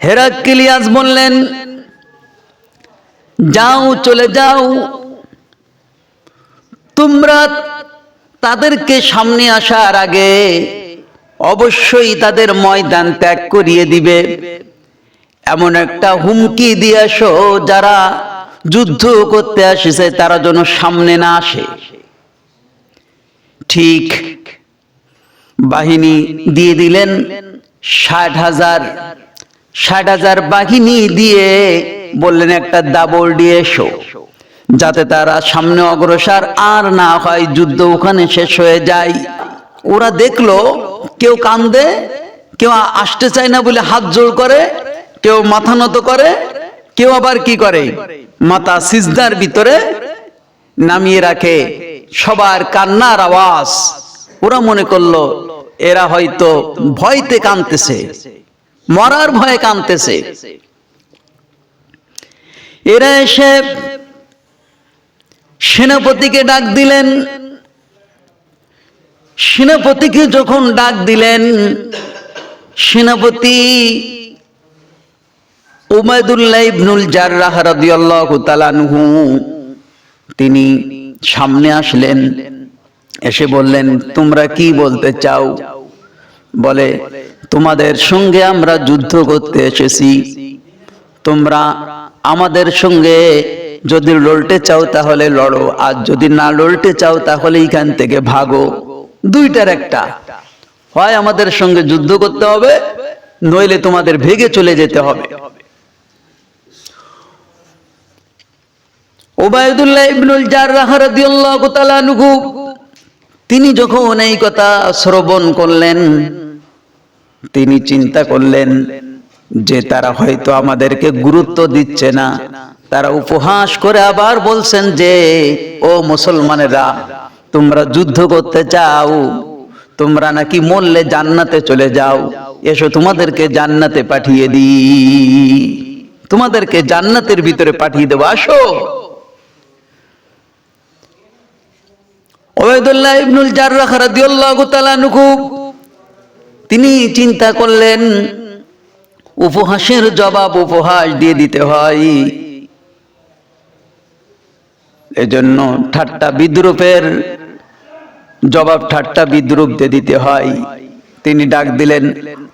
হেরাক্কিলিয়াস বললেন, যাও, চলে যাও। তোমরা তাদেরকে সামনে আসার আগে অবশ্যই তাদের ময়দান ত্যাগ করিয়ে দিবে। এমন একটা হুমকি দিয়ে আসো, যারা যুদ্ধ করতে আসছে, তারা যেন সামনে না আসে। ঠিক বাহিনী দিয়ে দিলেন ষাট হাজার ষাট হাজার বাহিনী দিয়ে বললেন, একটা দাবল দিয়ে এসো। যাতে তারা সামনে অগ্রসর আর না হয়, যুদ্ধ ওখানে শেষ হয়ে যায়। ওরা দেখল, কেউ কান্দে, কেউ আসতে চায় না বলে হাত জোড় করে, কেউ মাথা নত করে, কেউ আবার কি করে? মাথা সিজদার ভিতরে নামিয়ে রাখে। সবার কান্নার আওয়াজ। ওরা মনে করল, এরা হয়তো ভয়তে কানতেছে মরার ভয়ে কানতেছে এরা এসে সেনাপতিকে ডাক দিলেন। সেনাপতিকে যখন ডাক দিলেন, সেনাপতি উমায়দুল্লাহ ইবনুল জাররাহ রাদিয়াল্লাহু তাআলা আনহু, তিনি সামনে আসলেন, এসে বললেন, তোমরা কি বলতে চাও? বলে তোমাদের সঙ্গে আমরা যুদ্ধ করতে এসেছি। তোমরা আমাদের সঙ্গে যদি লড়তে চাও তাহলে লড়ো, আর যদি না লড়তে চাও তাহলে এখান থেকে ভাগো। দুইটার একটা। হয় আমাদের সঙ্গে যুদ্ধ করতে হবে, নইলে তোমাদের ভেগে চলে যেতে হবে। ওবায়দুল্লাহ ইবনুল তিনি যখন এই কথা শ্রবণ করলেন তিনি চিন্তা করলেন যে তারা হয়তো আমাদেরকে গুরুত্ব দিচ্ছে না। তারা উপহাস করে আবার বলছেন যে, ও মুসলমানেরা, তোমরা যুদ্ধ করতে চাও, তোমরা নাকি মরলে জান্নাতে চলে যাও। এসো তোমাদেরকে জান্নাতে পাঠিয়ে দিই তোমাদেরকে জান্নাতের ভিতরে পাঠিয়ে দেবো, আসো। ওবায়দুল্লাহ ইবনুল জাররাহ রাদিয়াল্লাহু তাআলা আনহু তিনি চিন্তা করলেন, উপহাসের জবাব উপহাস দিয়ে দিতে হয়। এজন্য ঠাট্টা বিদ্রুপের জবাব ঠাট্টা বিদ্রুপ দিয়ে দিতে হয়। তিনি ডাক দিলেন,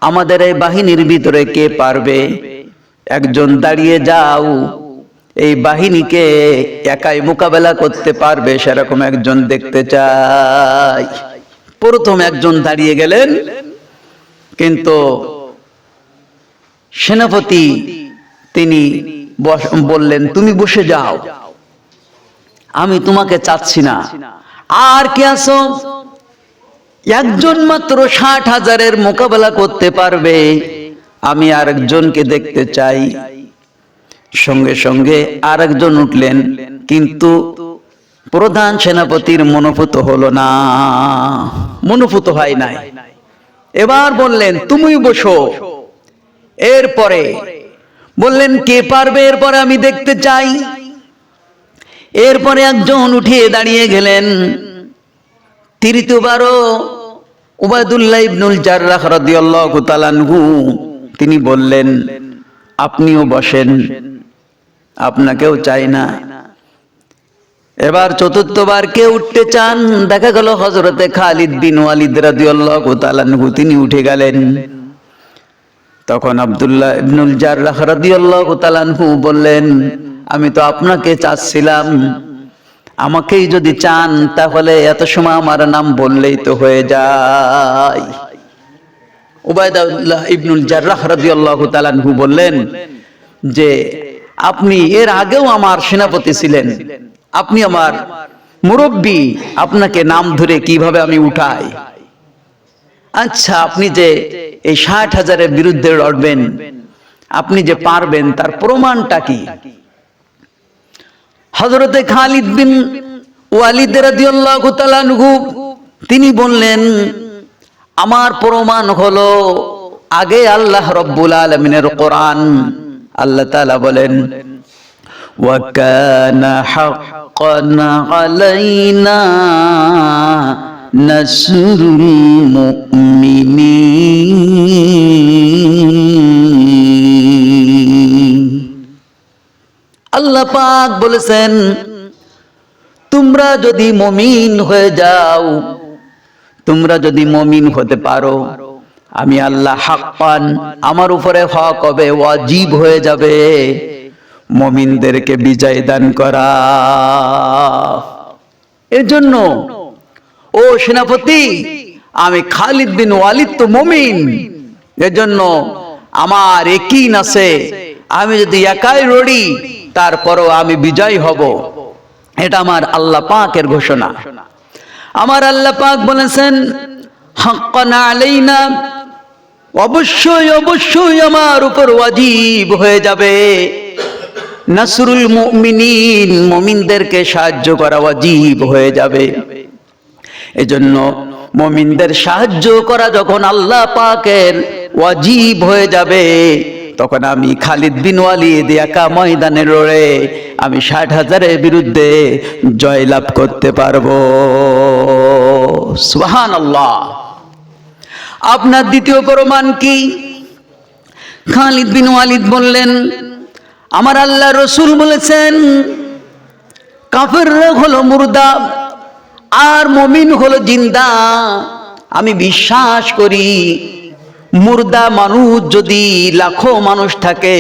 আমাদের এই বাহিনীর ভিতরে কে পারবে? একজন দাঁড়িয়ে যাও। এই বাহিনীকে একাই মোকাবেলা করতে পারবে, সেরকম একজন দেখতে চাই। প্রথম একজন দাঁড়িয়ে গেলেন কিন্তু সেনাপতি তিনি বললেন, তুমি বসে যাও। আমি তোমাকে চাচ্ছি না। আর কে আসো একজন মাত্র ষাট হাজারের মোকাবেলা করতে পারবে। আমি আরেকজনকে দেখতে চাই। সঙ্গে সঙ্গে আরেকজন উঠলেন, কিন্তু প্রধান সেনাপতির মনোভূত হলো না। মনোভূত হয় নাই। এবার বললেন তুমি বসো। এরপরে বললেন, কে পারবে? এরপরে আমি দেখতে চাই। এরপরে একজন উঠিয়ে দাঁড়িয়ে গেলেন। তৃতীয়বারও উবায়দুল্লাহ ইবনুল জাররাহ রাদিয়াল্লাহু তাআলা আনহু, তিনি বললেন, আপনিও বসেন, আপনাকেও চাই না। এবার চতুর্থবার কে উঠতে চান? দেখা গেল হজরতে খালিদ বিন ওয়ালিদ রাদিয়াল্লাহু তাআলা তিনি উঠে গেলেন। তখন আব্দুল্লাহ ইবনুল জাররাহ রাদিয়াল্লাহু তাআলা বললেন, আমি তো আপনাকে চাচ্ছিলাম। আমাকেই যদি চান, তাহলে এত সময় আমার নাম বললেই তো হয়ে যায়। উবায়দুল্লাহ ইবনুল জাররাহ রাদিয়াল্লাহু তাআলা বললেন যে, আপনি এর আগেও আমার সেনাপতি ছিলেন। আপনি আমার মুরব্বী, আপনাকে নাম ধরে কীভাবে আমি উঠাই? আচ্ছা আপনি যে এই ষাট হাজারের বিরুদ্ধে লড়বেন, আপনি যে পারবেন, তার প্রমাণটা কি? হজরতে খালিদ বিন ওয়ালিদের তিনি বললেন, আমার প্রমাণ হলো আগে আল্লাহ রব্বুল আলমিনের কোরআন। আল্লাহ তালা বলেন علينا المؤمنين. আল্লাহ পাক বলেছেন, তোমরা যদি মমিন হয়ে যাও, তোমরা যদি মমিন হতে পারো, আমি আল্লাহ হাক পান, আমার উপরে হক হবে, ওয়াজিব হয়ে যাবে। মমিনদেরকে বিজয় দান করা। এজন্য, ও সেনাপতি, আমি খালিদ বিন ওয়ালিদ তো মমিন। এজন্য আমার একই আছে, আমি যদি একাই রড়ি, তারপরও আমি বিজয় হব। এটা আমার আল্লাহ পাকের ঘোষণা। আমার আল্লাহ পাক বলেছেন, হাক্কানা আলাইনা। অবশ্যই অবশ্যই আমার উপর ওয়াজিব হয়ে যাবে। নাসরুল মুমিনিন, মুমিনদেরকে সাহায্য করা ওয়াজিব হয়ে যাবে। এজন্য মুমিনদের সাহায্য করা যখন আল্লাহ পাকের ওয়াজিব হয়ে যাবে, তখন আমি খালিদ বিন ওয়ালিদ একা ময়দানে লড়ে আমি ষাট হাজারের বিরুদ্ধে জয়লাভ করতে পারব। সুহান আল্লাহ আপনার দ্বিতীয় প্রমাণ কি? খালিদ বিন ওয়ালিদ বললেন আমার আল্লাহ রসুল বলেছেন, কাফের হলো মুর্দা আর মমিন হলো জিন্দা। আমি বিশ্বাস করি, মুর্দা মানুষ যদি লাখো মানুষ থাকে,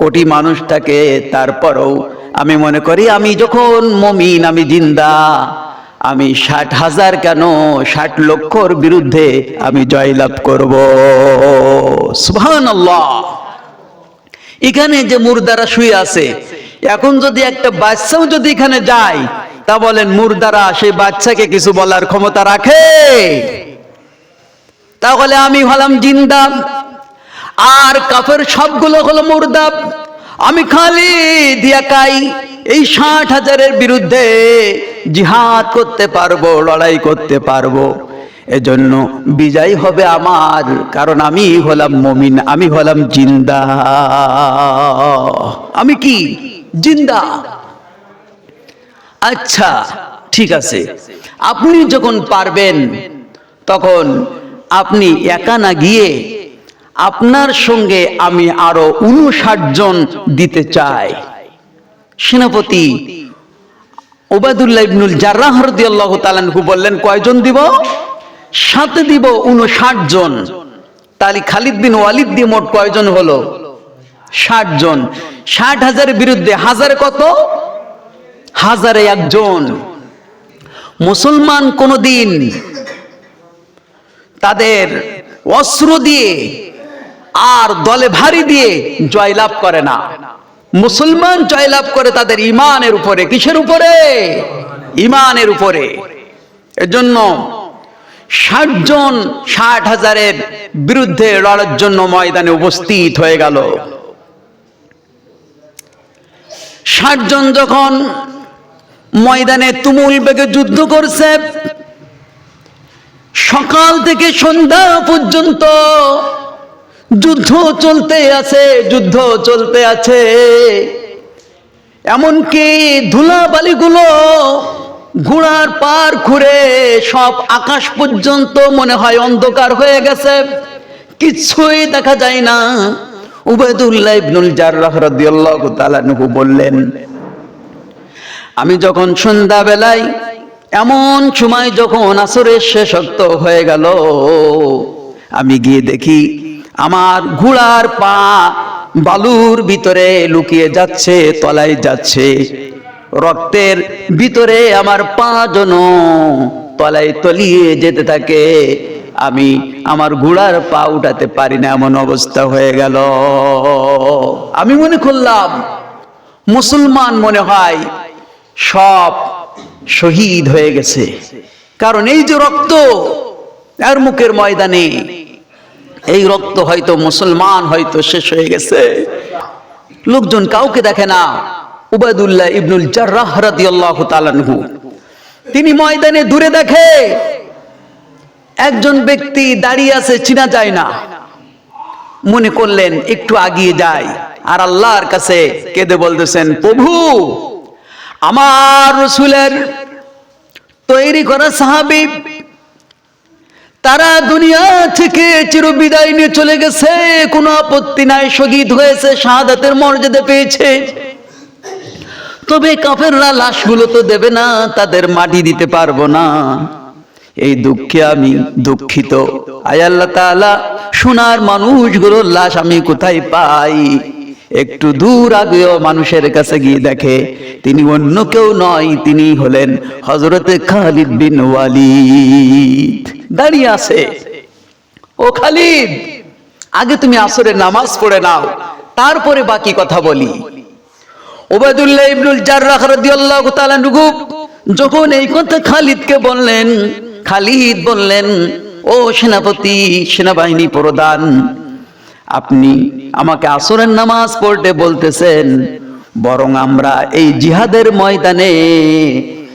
কোটি মানুষ থাকে, তারপরও আমি মনে করি, আমি যখন মমিন, আমি জিন্দা, আমি ষাট হাজার কেন, ষাট লক্ষর বিরুদ্ধে আমি জয়লাভ করব। সুহান এখানে যে মুর্দারা শুয়ে আছে, এখন যদি একটা বাচ্চাও যদি এখানে যায়, তা বলেন, মুর্দারা, সেই বাচ্চাকে কিছু বলার ক্ষমতা রাখে? তাহলে আমি হলাম জিন্দা, আর কাফের সবগুলো হলো মুর্দা। আমি খালি দিয়াকাই এই ষাট হাজারের বিরুদ্ধে জিহাদ করতে পারব, লড়াই করতে পারব। এজন্য বিজয় হবে আমার, কারণ আমি হলাম মমিন, আমি হলাম জিন্দা। আমি কি? জিন্দা। আচ্ছা ঠিক আছে। আপনি যখন পারবেন, তখন আপনি একা না গিয়ে আপনার সঙ্গে আমি আরও উনষাট জন দিতে চাই। সেনাপতি ওবায়দুল্লাহ ইবনুল জার্রাহ রাদিয়াল্লাহু তাআলা বললেন, কয়জন দিব? সাথে দিব উনষাট জন। তাহলে খালিদ বিন ওয়ালিদ দিয়ে মোট কয়জন হলো? ষাট জন। ষাট হাজারের বিরুদ্ধে হাজারে কত? হাজারে একজন। মুসলমান কোনদিন তাদের অস্ত্র দিয়ে আর দলে ভারী দিয়ে জয়লাভ করে না। মুসলমান জয়লাভ করে তাদের ইমানের উপরে। কিসের উপরে? ইমানের উপরে। এজন্য ষাট জন ষাট হাজারের বিরুদ্ধে লড়ার জন্য ময়দানে উপস্থিত হয়ে গেল। ষাট জন যখন ময়দানে তুমুল বেগে যুদ্ধ করছে, সকাল থেকে সন্ধ্যা পর্যন্ত যুদ্ধ চলতে আছে, যুদ্ধ চলতে আছে। এমনকি ধুলাবালিগুলো ঘোড়ার পার ঘুরে সব আকাশ পর্যন্ত মনে হয় অন্ধকার হয়ে গেছে। কিছুই দেখা যায় না। উবায়দুল্লাহ ইবনুল জাররাহ রাদিয়াল্লাহু তাআলা বললেন, আমি যখন সন্ধ্যা বেলায় এমন সময় যখন আসরের শেষক্ত হয়ে গেল, আমি গিয়ে দেখি আমার ঘোড়ার পা বালুর ভিতরে লুকিয়ে যাচ্ছে, তলায় যাচ্ছে। রক্তের ভিতরে আমার পা তলায় তলিয়ে যেতে থাকে। আমি আমার ঘোড়ার পা উঠাতে পারি না, এমন অবস্থা হয়ে গেল। আমি মনে করলাম, মুসলমান মনে হয় সব শহীদ হয়ে গেছে। কারণ এই যে রক্ত, আর মুখের ময়দানে, এই রক্ত হয়তো মুসলমান হয়তো শেষ হয়ে গেছে। লোকজন কাউকে দেখে না। উবায়দুল্লাহ ইবনুল জার্রাহ রাদিয়াল্লাহু তাআলাহু তিনি ময়দানে দূরে দেখে একজন ব্যক্তি দাঁড়িয়ে আছে, চিনা যায় না। মনে করলেন, একটু আগিয়ে যায় আর আল্লাহর কাছে কেঁদে বলতেছেন, প্রভু, আমার রসুলের তৈরি করা সাহাবি, তারা দুনিয়া থেকে চিরবিদায় নিয়ে চলে গেছে। কোনো আপত্তি নাই, শহীদ হয়েছে, শাহাদাতের মর্যাদা পেয়েছে। তবে কাফেররা লাশগুলো তো দেবে না, তাদের মাটি দিতে পারব না। এই দুঃখে আমি দুঃখিত। আয় আল্লাহ তাআলা, সোনার মানুষগুলোর লাশ আমি কোথায় পাই? একটু দূর আগেও মানুষের কাছে গিয়ে দেখে, তিনি অন্য কেউ নয়, তিনি হলেন হজরতে খালিদ বিন ওয়ালিদ। দাঁড়িয়ে আছে। ও খালিদ, আগে তুমি আসরে নামাজ পড়ে নাও, তারপরে বাকি কথা বলি। ওবায়দুল্লাহ ইবনুল জাররাহ রাদিয়াল্লাহু তাআলা নুগু যখন এই কথা খালিদকে বললেন, খালিদ বললেন, ও সেনাপতি, সেনাবাহিনী প্রধান, আপনি আমাকে আসরের নামাজ পড়তে বলতেছেন, বরং আমরা এই জিহাদের ময়দানে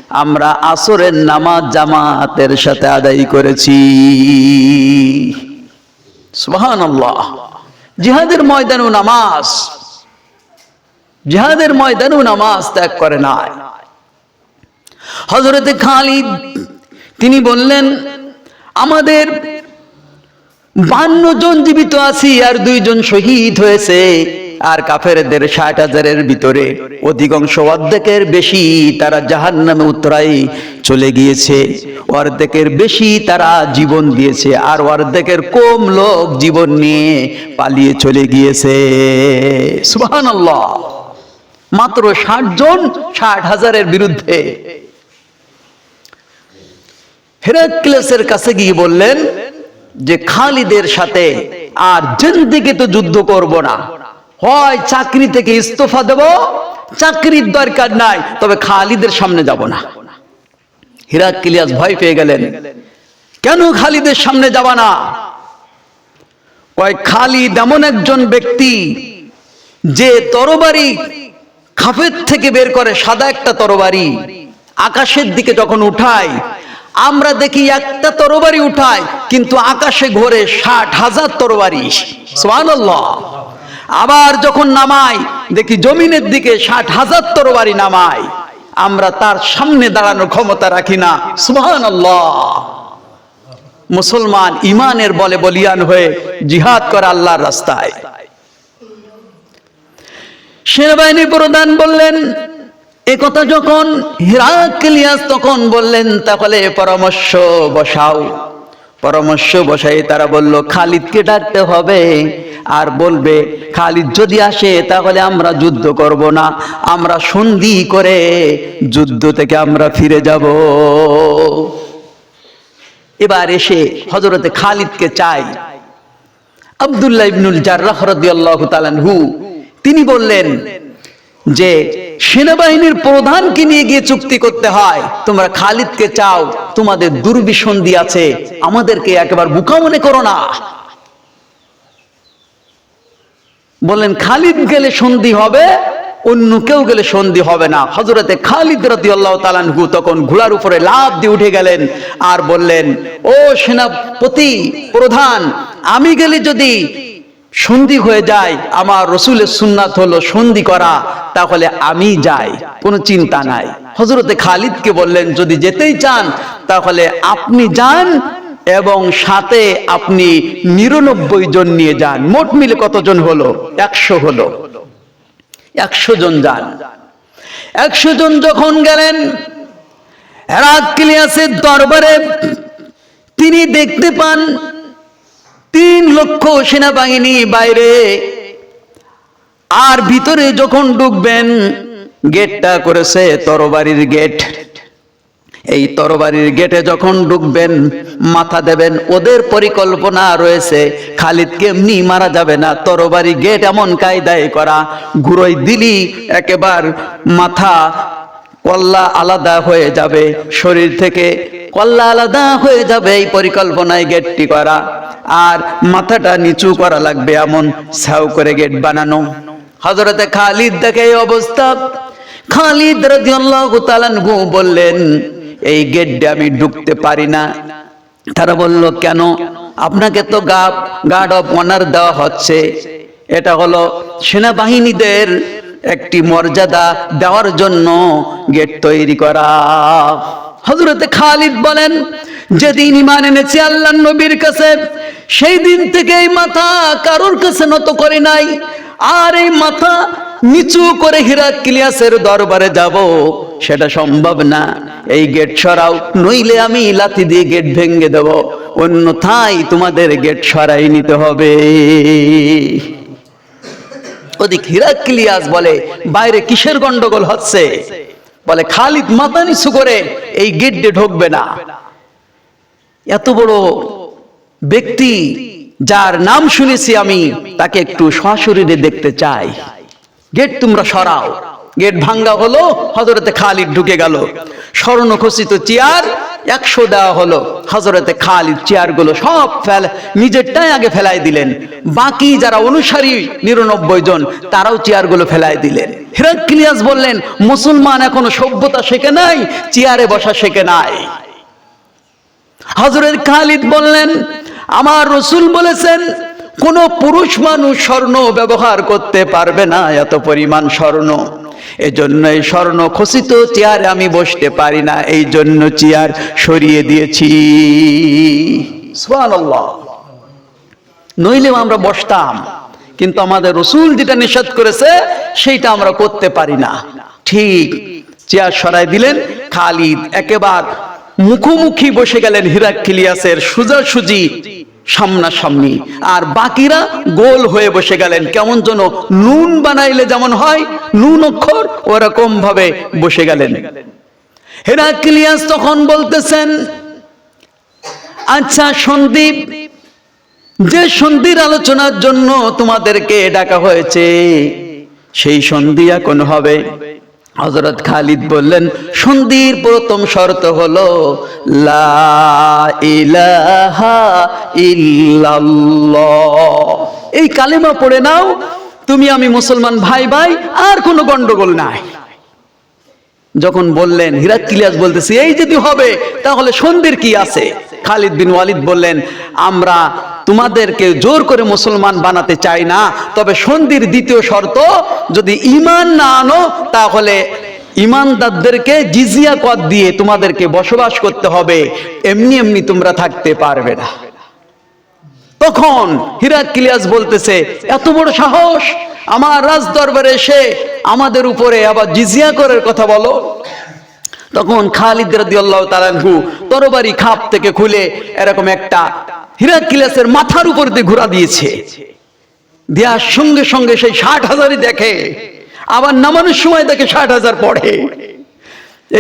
আমরা আসরের নামাজ জামাতের সাথে আদায় করেছি। সুবহানাল্লাহ। জিহাদের ময়দানেও নামাজ। জিহাদের ময়দানেও নামাজ ত্যাগ করে নাই। হজরতে খালিদ, তিনি বললেন, আমাদের বান্ন জন জীবিত আছি আর দুইজন শহীদ হয়েছে, আর কাফেরদের ষাট হাজারের ভিতরে অধিকাংশ অর্ধেকের বেশি তারা জাহান নামে উত্তরাই চলে গিয়েছে, অর্ধেকের বেশি তারা জীবন দিয়েছে, আর অর্ধেকের কম লোক জীবন নিয়ে পালিয়ে চলে গিয়েছে। সুবহানাল্লাহ। মাত্র ষাট জন ষাট হাজারের বিরুদ্ধে। হেরাক্লেসের কাছে গিয়ে বললেন যে, খালিদের সাথে আর জিন্দিকে তো যুদ্ধ করব না, হয় চাকরি থেকে ইস্তফা দেব, চাকরির দরকার নাই, তবে খালিদের সামনে যাব না। হিরাক্লিয়াস ভয় পেয়ে গেলেন, কেন খালিদের সামনে যাব না? কয়, খালিদ এমন একজন ব্যক্তি যে তরবারি খাফের থেকে বের করে সাদা একটা তরবারি। আকাশের দিকে যখন উঠায়, আমরা দেখি একটা তরবারি উঠায়, কিন্তু আকাশে ঘোরে ষাট হাজার তরবারি। আবার যখন নামাই দেখি জমিনের দিকে ষাট হাজার তরবারি নামায়। আমরা তার সামনে দাঁড়ানোর ক্ষমতা রাখি না। সুবহানাল্লাহ। মুসলমান ইমানের বলে বলিয়ান হয়ে জিহাদ করে আল্লাহর রাস্তায়। সেনাবাহিনী প্রধান বললেন, এ কথা যখন হিরাক্লিয়াস তখন বললেন, তাহলে পরামর্শ বসাও। পরামর্শ বসাই তারা বলল, খালিদকে ডাকতে হবে আর বলবে, খালিদ যদি আসে তাহলে আমরা যুদ্ধ করব না, আমরা সন্ধি করে যুদ্ধ থেকে আমরা ফিরে যাব। এবার এসে হজরতে খালিদকে চাই। আব্দুল্লাহ ইবনুল জার্রাহ রাদিয়াল্লাহু তাআলা আনহু তিনি বললেন, যে সেনাবাহিনীর প্রধানকে নিয়ে গিয়ে চুক্তি করতে হয়, তোমরা খালিদকে চাও, তোমাদের দুর্বিসন্ধি আছে, আমাদেরকে একবার বুকা মনে করো না। বললেন, খালিদ গেলে সন্ধি হবে, অন্য কেউ গেলে সন্ধি হবে না। হজরতে খালিদ রাদিয়াল্লাহু তাআলা আনহু তখন ঘোড়ার উপরে লাফ দিয়ে উঠে গেলেন আর বললেন, ও সেনাপতি প্রধান, আমি গেলে যদি সন্ধি হয়ে যায়, আমার রসুলের সুন্নাত হলো সন্ধি করা, তাহলে আমি যাই, কোনো চিন্তা নাই। হজরতে খালিদকে বললেন, যদি যেতেই চান, তাহলে আপনি যান এবং সাথে আপনি নিরানব্বই জন নিয়ে যান। মোট মিলে কতজন হলো? একশো হলো। একশো জন যান। একশো জন যখন গেলেন হেরাক্লিয়াসের দরবারে তিনি দেখতে পান তিন লক্ষ সেনাবাহিনী বাইরে। আর ভিতরে যখন ঢুকবেন, গেটটা করেছে তরবারির গেট। এই তরবারির গেটে যখন ঢুকবেন, মাথা দেবেন, ওদের পরিকল্পনা রয়েছে, খালিদ কেমনি মারা যাবে না? তরবারি গেট এমন কায়দায় করা, ঘুরোই দিলি, একেবার মাথা কল্লা আলাদা হয়ে যাবে, শরীর থেকে কল্লা আলাদা হয়ে যাবে, এই পরিকল্পনায় গেটটি করা। আর মাথাটা নিচু করা লাগবে, এমন ছাউ করে গেট বানানো। হজরতে খালিদ দেখে এই অবস্থা। খালিদ রাদিয়াল্লাহু তাআলা বললেন, এই গেটে আমি ঢুকতে পারি না। তারা বলল, কেন? আপনাকে তো গার্ড অফ অনার দেওয়া হচ্ছে। এটা হলো সেনাবাহিনীদের একটি মর্যাদা দেওয়ার জন্য গেট তৈরি করা। হজরতে খালিদ বলেন, যেদিন ইমান এনেছি আল্লাহ নবীর কাছে, সেই দিন থেকে এই মাথা কারোর কাছে নত করে নাই। আর এই মাথা নিচু করে হিরাক্লিয়াসের দরবারে যাব, সেটা সম্ভব না। এই গেট সরাও, নইলে আমি লাথি দিয়ে গেট ভেঙে দেব। অন্যথায় তোমাদের গেট সরাই নিতে হবে। ওদিক হিরাক্লিয়াস বলে, বাইরে কিসের গন্ডগোল হচ্ছে? বলে, খালিদ মাথা নিচু করে এই গেট দিয়ে ঢুকবে না। এত বড় ব্যক্তি যার নাম শুনেছি আমি, তাকে একটু সশরীরে দেখতে চাই। গেট তোমরা সরাও। গেট ভাঙ্গা হলো হজরতে খালিদ ঢুকে গেল। স্বর্ণ খচিত চেয়ার একশো দেওয়া হলো। হজরতে খালিদ চেয়ারগুলো সব ফেল, নিজেরটাই আগে ফেলাই দিলেন। বাকি যারা অনুসারী, নিরানব্বই জন, তারাও চেয়ারগুলো ফেলাই দিলেন। হিরাক্লিয়াস বললেন, মুসলমান এখনও সভ্যতা শেখে নাই, চেয়ারে বসা শেখে নাই। হজরত খালিদ বললেন, আমার রসুল বলেছেন, কোন পুরুষ মানুষ স্বর্ণ ব্যবহার করতে পারবে না এত পরিমাণ স্বর্ণ। এজন্য এই স্বর্ণ খচিত চেয়ারে আমি বসতে পারি না, এই জন্য চেয়ার সরিয়ে দিয়েছি। নইলেও আমরা বসতাম। কিন্তু আমাদের রসুল যেটা নিষেধ করেছে, সেইটা আমরা করতে পারি না। ঠিক, চেয়ার সরাই দিলেন, খালিদ একেবার মুখোমুখি বসে গেলেন হিরাক্লিয়াসের সোজাসুজি সামনাসামনি। আর বাকিরা গোল হয়ে বসে গেলেন, কেমন যেন নুন বানাইলে যেমন হয়, নুন অক্ষর ওরকম ভাবে বসে গেলেন। হেরাক্লিয়াস তখন বলতেছেন আচ্ছা সন্দীপ যে সন্ধির আলোচনার জন্য তোমাদেরকে ডাকা হয়েছে, সেই সন্ধি এখন হবে। হজরত খালিদ বললেন, সন্ধির প্রথম শর্ত হলো এই কালেমা পড়ে নাও, তুমি আমি মুসলমান ভাই ভাই, আর কোনো গন্ডগোল নাই। যখন বললেন হিরাক্লিয়াস বলতেছি, এই যদি হবে, তাহলে সন্ধির কি আছে? খালিদ বিন ওয়ালিদ বললেন, আমরা তোমাদেরকে জোর করে মুসলমান বানাতে চাই না। তবে সন্ধির দ্বিতীয় শর্ত, যদি ইমান না আনো, তাহলে ইমানদারদেরকে জিজিয়া কর দিয়ে তোমাদেরকে বসবাস করতে হবে। এমনি এমনি তোমরা থাকতে পারবে না। তখন হিরাক্লিয়াস বলতেছে, এত বড় সাহস! আমার রাজ দরবারে এসে আমাদের উপরে আবার জিজিয়া করার কথা বলো। তখন খালিদ রাদিয়াল্লাহু তাআলাহু তরবারি খাপ থেকে খুলে এরকম একটা হিরাক্লিয়াসের মাথার উপর দিয়ে ঘোরা দিয়েছে। দেওয়ার সঙ্গে সঙ্গে সেই ষাট হাজারই দেখে, আবার নামানোর সময় দেখে ষাট হাজার পড়ে।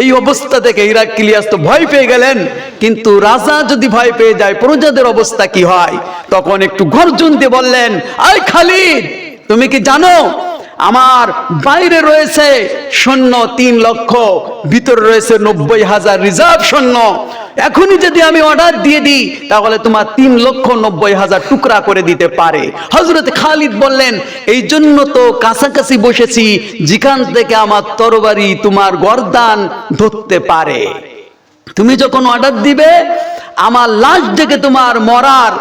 এই অবস্থা থেকে হিরাক্লিয়াস তো ভয় পেয়ে গেলেন, কিন্তু রাজা যদি ভয় পেয়ে যায়, প্রজাদের অবস্থা কি হয়? তখন একটু গর্জন দিয়ে বললেন আই খালিদ, তুমি কি জানো আমার বাইরে রয়েছে সৈন্য তিন লক্ষ, ভিতরে রয়েছে নব্বই হাজার রিজার্ভ সৈন্য। এখনই যদি আমি অর্ডার দিয়ে দিই, তাহলে তোমার তিন লক্ষ নব্বই হাজার টুকরা করে দিতে পারে। হজরত খালিদ বললেন, এই জন্য তো কাছাকাছি বসেছি, যেখান থেকে আমার তরবারি তোমার গরদান ধরতে পারে। তুমি যখন অর্ডার দিবে, আমার লাশ দেখে তোমার মরার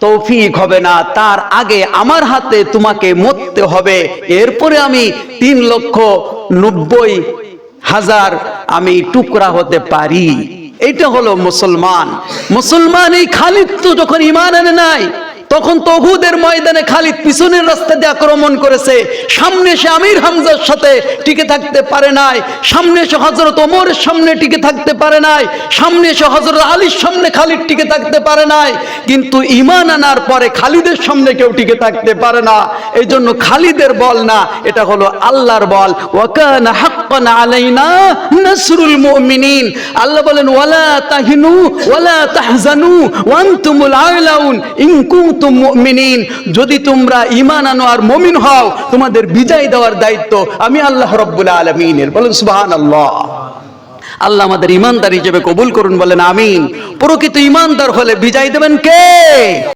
তৌফিক হবে না। তার আগে আমার হাতে তোমাকে মরতে হবে। এরপরে আমি তিন লক্ষ নব্বই হাজার আমি টুকরা হতে পারি। এটা হলো মুসলমান। মুসলমান এই খালিদ তো যখন ইমান এনে নাই তখন তহুদের ময়দানে খালিদ পিছনের রাস্তা দিয়ে আক্রমণ করেছে। সামনে সে আমির হামজার সাথে টিকে থাকতে পারে নাই। সামনে এসে হজরত ওমরের সামনে টিকে থাকতে পারে নাই। সামনে এসে হজরত আলীর সামনে খালিদ টিকে থাকতে পারে নাই। কিন্তু ইমান আনার পরে খালিদের সামনে কেউ টিকে থাকতে পারে না। এই জন্য খালিদের বল না, এটা হলো আল্লাহর বল। ওয়াকানা হাক্কান আলাইনা নাসরুল মুমিনিন। আল্লাহ বলেন, ওয়ালা তাহিনু, ওয়ালা তাহজানু ওয়ান্তুমুল আলাউন, ইন কুনতুম মুমিনিন, যদি তোমরা ইমান আনো আর মমিন হও, তোমাদের বিজয় দেওয়ার দায়িত্ব আমি আল্লাহ রব্বুল আলমিনের। বলেন সুবহানাল্লাহ। আল্লাহ আমাদের ইমানদার হিসেবে কবুল করুন, বলেন আমিন। প্রকৃত ইমানদার হলে বিজয় দেবেন কে?